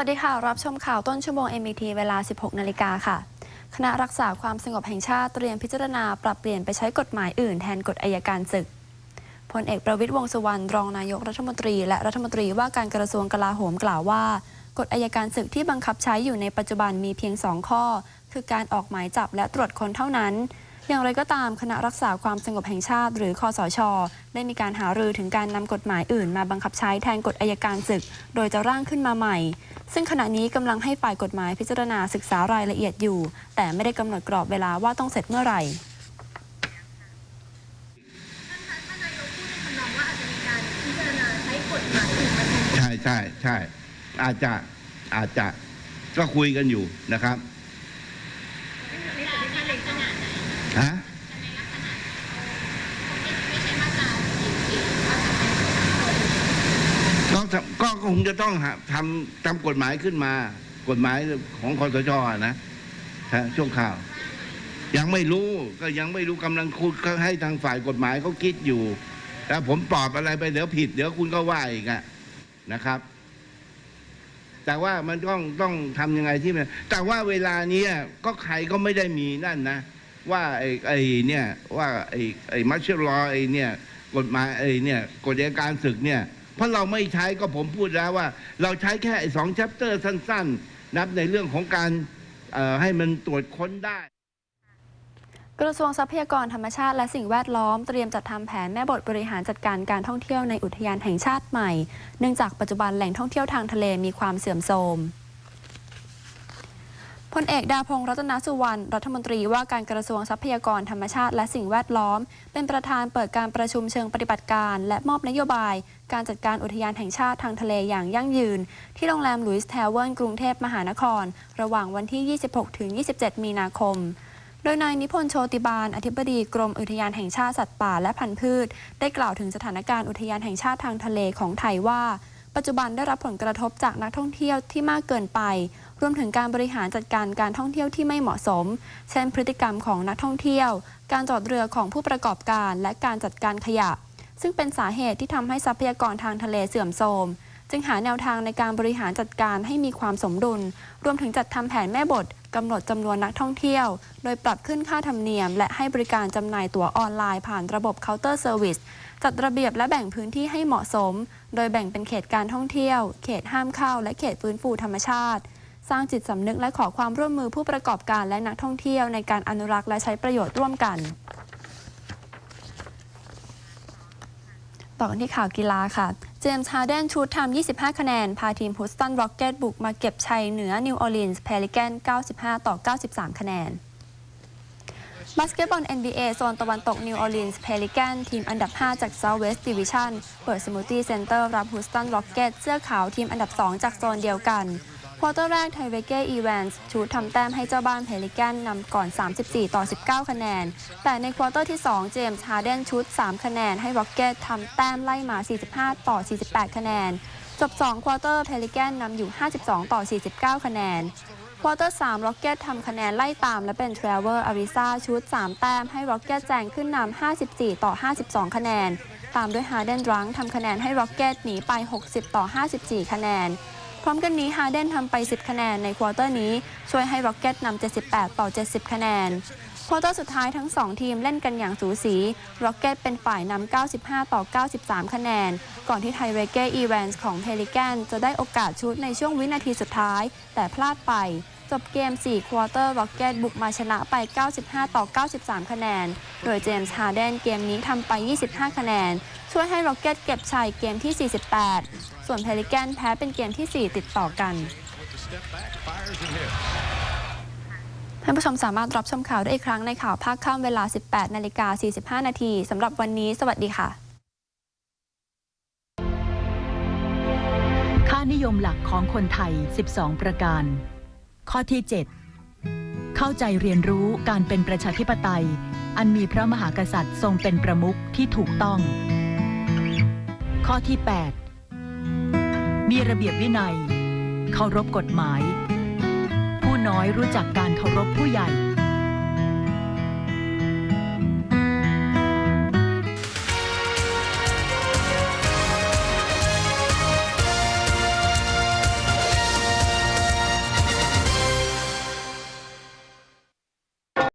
วัสดีค่ะ รับชมข่าวต้นชั่วโมง MBT เวลา 16 นาฬิกาค่ะ คณะรักษาความสงบแห่งชาติเตรียมพิจารณาปรับเปลี่ยนไปใช้กฎหมายอื่นแทนกฎอายการศึกพลเอกประวิตรวงษ์สุวรรณรองนายกรัฐมนตรี และรัฐมนตรีว่าการกระทรวงกลาโหมกล่าวว่า กฎอายการศึกที่บังคับใช้อยู่ในปัจจุบันมีเพียง 2 ข้อ คือการออกหมายจับและตรวจคนเท่านั้น อย่างไรก็ตามคณะรักษาความสงบแห่งชาติ หรือคอสช ได้มีการหารือถึงการนำกฎหมายอื่น มาบังคับใช้แทนกฎอายการศึก โดยจะร่างขึ้นมาใหม่ ซึ่งขณะนี้กำลังให้ฝ่ายกฎหมายพิจารณาศึกษารายละเอียดอยู่ แต่ไม่ได้กำหนดกรอบเวลาว่าต้องเสร็จเมื่อไหร่ใช่ใช่ใช่อาจจะอาจจะก็คุยกันอยู่นะครับฮะ ก็ทำก็คงจะต้องหาทำทำกฎหมายขึ้นมา กฎหมายของคอสชอนะฮะช่วงข่าว ยังไม่รู้ก็ยังไม่รู้กำลังคุยให้ทางฝ่ายกฎหมายเขาคิดอยู่แล้วผมตอบอะไรไปเดี๋ยวผิด เดี๋ยวคุณก็ว่าอีกอะนะครับ แต่ว่ามันต้องต้องทำยังไงที่มันแต่ว่าเวลานี้ก็ใครก็ไม่ได้มีนั่นนะ ว่าไอ้ไอ้เนี่ยว่าไอ้ไอ้มัชเชลลอไอ้เนี่ยกฎหมายไอ้เนี่ยกฎอัยการศึกเนี่ย เพราะเราไม่ใช้ก็ผมพูดแล้วว่า เราใช้แค่สองแชปเตอร์สั้น ๆ นับในเรื่องของการให้มันตรวจค้นได้ กระทรวงทรัพยากรธรรมชาติและสิ่งแวดล้อมเตรียมจัดทำแผนแม่บทบริหารจัดการการท่องเที่ยวในอุทยานแห่งชาติใหม่ เนื่องจากปัจจุบันแหล่งท่องเที่ยวทางทะเลมีความเสื่อมโทรม พลเอกดาพงษ์รัตนสุวรรณรัฐมนตรีว่าการกระทรวงทรัพยากรธรรมชาติและสิ่งแวดล้อม เป็นประธานเปิดการประชุมเชิงปฏิบัติการ และมอบนโยบาย การจัดการอุทยานแห่งชาติทางทะเลอย่างยั่งยืน ที่โรงแรมลุยส์แทเวิร์นกรุงเทพมหานคร ระหว่างวันที่ 26-27 มีนาคมโดยนายนิพนธ์โชติบาล อธิบดีกรมอุทยานแห่งชาติสัตว์ป่าและพันธุ์พืช ได้กล่าวถึงสถานการณ์อุทยานแห่งชาติทางทะเลของไทยว่า ปัจจุบันได้รับผลกระทบจากนักท่องเที่ยวที่มากเกินไป รวมถึงการบริหารจัดการการท่องเที่ยวที่ไม่เหมาะสม เช่น พฤติกรรมของนักท่องเที่ยว การจอดเรือของผู้ประกอบการ และการจัดการขยะ ซึ่งเป็นสาเหตุที่ทำให้ทรัพยากรทางทะเลเสื่อมโทรม จึงหาแนวทางในการบริหารจัดการให้มีความสมดุล รวมถึงจัดทำแผนแม่บทกำหนดจำนวนนักท่องเที่ยว โดยปรับขึ้นค่าธรรมเนียม และให้บริการจำหน่ายตั๋วออนไลน์ผ่านระบบเคาน์เตอร์เซอร์วิสจัดระเบียบและแบ่งพื้นที่ให้เหมาะสม โดยแบ่งเป็นเขตการท่องเที่ยว เขตห้ามเข้า และเขตฟื้นฟูธรรมชาติ สร้างจิตสำนึกและขอความร่วมมือผู้ประกอบการและนักท่องเที่ยวในการอนุรักษ์และใช้ประโยชน์ร่วมกันต่อกันที่ข่าวกีฬาค่ะ เจมส์ฮาร์เดนชูดทำ25 คะแนน พาทีม h ูสตันร็อกเก็ตบุกมาเก็บชัยเหนือนิวออร์ลีนส์เพลิแกน 95 ต่อ 93 คะแนน บาสเกตบอล NBA โซนตะวันตกนิวออร์ลีนส์เพลิแกน ทีมอันดับ 5 จาก Southwest Division เปิดสมูทตี้เซ็นเตอร์รับ h ูสตันร็อกเก็ตเสื้อขาวทีมอันดับ 2 จากโซนเดียวกัน ควอเตอร์แรกไทเวเกอีแวนส์ชูดทำแต้มให้เจ้าบ้านเพลิแกนนำก่อน 34 ต่อ 19 คะแนน แต่ในควอเตอร์ที่ 2 เจมส์ฮาร์เดนชุด 3 คะแนน ให้ร็อกเก็ตทำแต้มไล่มา 45 ต่อ 48 คะแนน จบ 2 ควอเตอร์เพลิแกนนำอยู่ 52 ต่อ 49 คะแนนควอเตอร์3ร็อกเก็ตทำคะแนนไล่ตามและเป็นเทรเวอร์อาริซาชุด 3 แต้มให้ร็อกเก็ตแซงขึ้นนำ 54 ต่อ 52 คะแนน ตามด้วยฮาเดนรังทำคะแนนให้ร็อกเก็ตหนีไป 60 ต่อ 54 คะแนน ร้อมกันนี้ฮาเดนทำไป 10 คะแนนในควอเตอร์นี้ ช่วยให้ร็อกเก็ตนำ78 ต่อ 70 คะแนน ควอเตอร์สุดท้ายทั้ง 2 ทีมเล่นกันอย่างสูสีร็อกเก็ตเป็นฝ่ายนำ95 ต่อ 93 คะแนน ก่อนที่ไทเรเกอีแวนส์ของเพลิแกนจะได้โอกาสชุดในช่วงวินาทีสุดท้าย แต่พลาดไป จบเกม 4 ควอเตอร์ร็อกเก็ตบุกมาชนะไป 95 ต่อ 93 คะแนน โดยเจมส์ฮาเดนเกมนี้ทำไป 25 คะแนน ช่วยให้ร็อกเก็ตเก็บชัยเกมที่ 48 ส่วนเพลิแกนแพ้เป็นเกมที่ 4 ติดต่อกัน ท่านผู้ชมสามารถรับชมข่าวได้อีกครั้งในข่าวภาคค่ำเวลา 18นาฬิกา45 นาทีสำหรับวันนี้ สวัสดีค่ะ ค่านิยมหลักของคนไทย 12 ประการ ข้อที่ 7 เข้าใจเรียนรู้การเป็นประชาธิปไตย อันมีพระมหากษัตริย์ทรงเป็นประมุขที่ถูกต้อง ข้อที่ 8 มีระเบียบวินัย เคารพกฎหมาย ผู้น้อยรู้จักการเคารพผู้ใหญ่